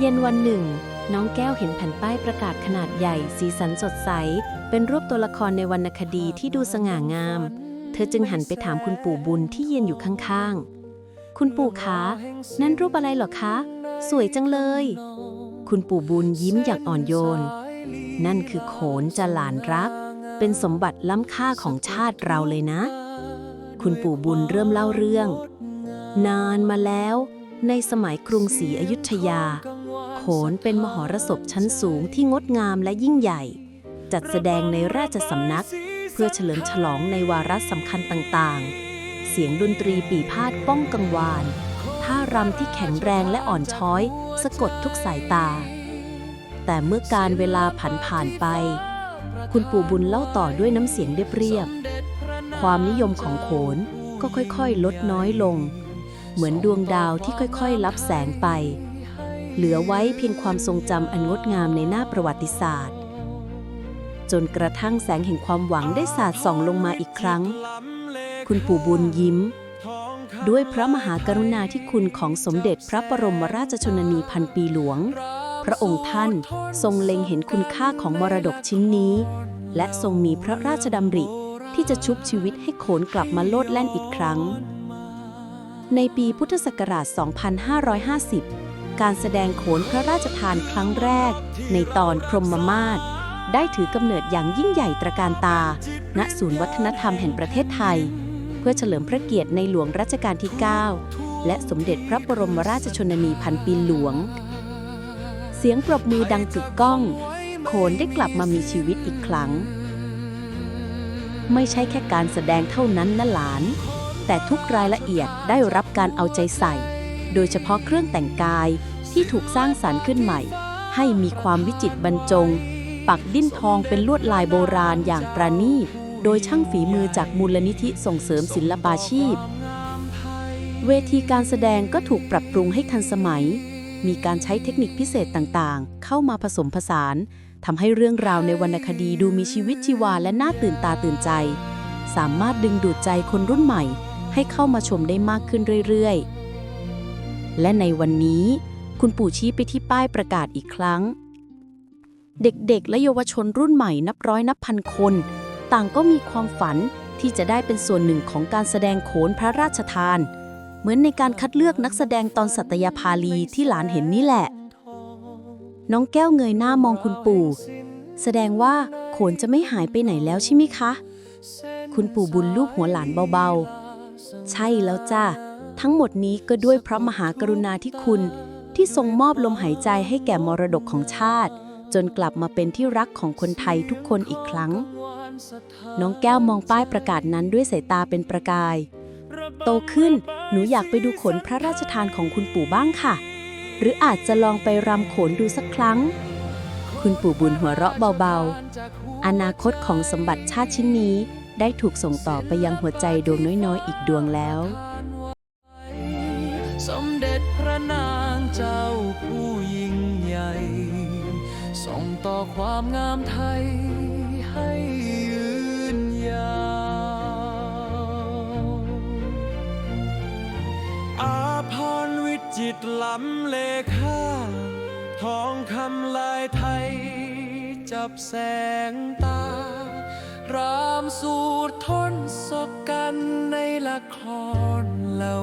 เย็นวันหนึ่ง น้องแก้วเห็นแผ่นป้ายประกาศขนาดใหญ่ สีสันสดใส เป็นรูปตัวละครในวรรณคดีที่ดูสง่างาม เธอจึงหันไปถามคุณปู่บุญที่ยืนอยู่ข้างๆ คุณปู่คะ นั่นรูปอะไรหรอคะ สวยจังเลย คุณปู่บุญยิ้มอย่างอ่อนโยน นั่นคือโขนจะหลานรัก เป็นสมบัติล้ำค่าของชาติเราเลยนะ คุณปู่บุญเริ่มเล่าเรื่อง นานมาแล้ว ในสมัยกรุงศรีอยุธยา นเป็นมหรสพชั้นสูงที่งดงามและยิ่งใหญ่ จัดแสดงในราชสำนัก เพื่อเฉลิมฉลองในวาระสำคัญต่างๆ เสียงดนตรีปีพาดป้องกังวาน ท่ารำที่แข็งแรงและอ่อนช้อย สะกดทุกสายตา แต่เมื่อการเวลาผันผ่านไป คุณปู่บุญเล่าต่อด้วยน้ำเสียงเรียบๆความนิยมของโขนก็ค่อยๆ ลดน้อยลง เหมือนดวงดาวที่ค่อยๆ ลับแสงไป เหลือไว้เพียงความทรงจำอันงดงามในหน้าประวัติศาสตร์ จนกระทั่งแสงแห่งความหวังได้สาดส่องลงมาอีกครั้ง คุณปู่บุญยิ้ม ด้วยพระมหากรุณาธิคุณของสมเด็จพระบรมราชชนนีพันปีหลวง พระองค์ท่านทรงเล็งเห็นคุณค่าของมรดกชิ้นนี้ และทรงมีพระราชดำริที่จะชุบชีวิตให้โขนกลับมาโลดแล่นอีกครั้ง ในปีพุทธศักราช 2550 การแสดงโขนพระราชทานครั้งแรก ในตอนพรหมมาศได้ถือกำเนิดอย่างยิ่งใหญ่ตระการตา ณ ศูนย์วัฒนธรรมแห่งประเทศไทย เพื่อเฉลิมพระเกียรติในหลวงรัชกาลที่ 9 และสมเด็จพระบรมราชชนนีพันปีหลวง เสียงปรบมือดังกึกก้อง โขนได้กลับมามีชีวิตอีกครั้ง ไม่ใช่แค่การแสดงเท่านั้นนะหลาน แต่ทุกรายละเอียดได้รับการเอาใจใส่ โดยเฉพาะเครื่องแต่งกาย ที่ถูกสร้างสรรค์ขึ้นใหม่ ให้มีความวิจิตรบรรจง ปักดิ้นทองเป็นลวดลายโบราณอย่างประณีต โดยช่างฝีมือจากมูลนิธิส่งเสริมศิลปาชีพ เวทีการแสดงก็ถูกปรับปรุงให้ทันสมัย มีการใช้เทคนิคพิเศษต่างๆ เข้ามาผสมผสานทำให้เรื่องราวในวรรณคดีดูมีชีวิตชีวาและน่าตื่นตาตื่นใจ สามารถดึงดูดใจคนรุ่นใหม่ ให้เข้ามาชมได้มากขึ้นเรื่อยๆ และในวันนี้ คุณปู่ชี้ไปที่ป้ายประกาศอีกครั้ง เด็กๆ และเยาวชนรุ่นใหม่นับร้อยนับพันคน ต่างก็มีความฝันที่จะได้เป็นส่วนหนึ่งของการแสดงโขนพระราชทาน เหมือนในการคัดเลือกนักแสดงตอนสัตยาภาลีที่หลานเห็นนี่แหละ น้องแก้วเงยหน้ามองคุณปู่ แสดงว่าโขนจะไม่หายไปไหนแล้วใช่ไหมคะ คุณปู่บุญลูบหัวหลานเบาๆ ใช่แล้วจ้าทั้งหมดนี้ก็ด้วยพระมหากรุณาธิคุณ ที่ทรงมอบลมหายใจให้แก่มรดกของชาติ จนกลับมาเป็นที่รักของคนไทยทุกคนอีกครั้ง น้องแก้วมองป้ายประกาศนั้นด้วยสายตาเป็นประกาย โตขึ้นหนูอยากไปดูขนพระราชทานของคุณปู่บ้างค่ะ หรืออาจจะลองไปรำโขนดูสักครั้ง คุณปู่บุญหัวเราะเบาๆ อนาคตของสมบัติชาติชิ้นนี้ได้ถูกส่งต่อไปยังหัวใจดวงน้อยๆ อีกดวงแล้ว สมเด็จพระนาง เจ้าผู้ยิ่งใหญ่ ส่งต่อความงามไทยให้ยืนยาว อาพรวิจิตล้ำเลค่า ทองคำลายไทย จับแสงตา รามสูตรทนศกกันในละครเล่า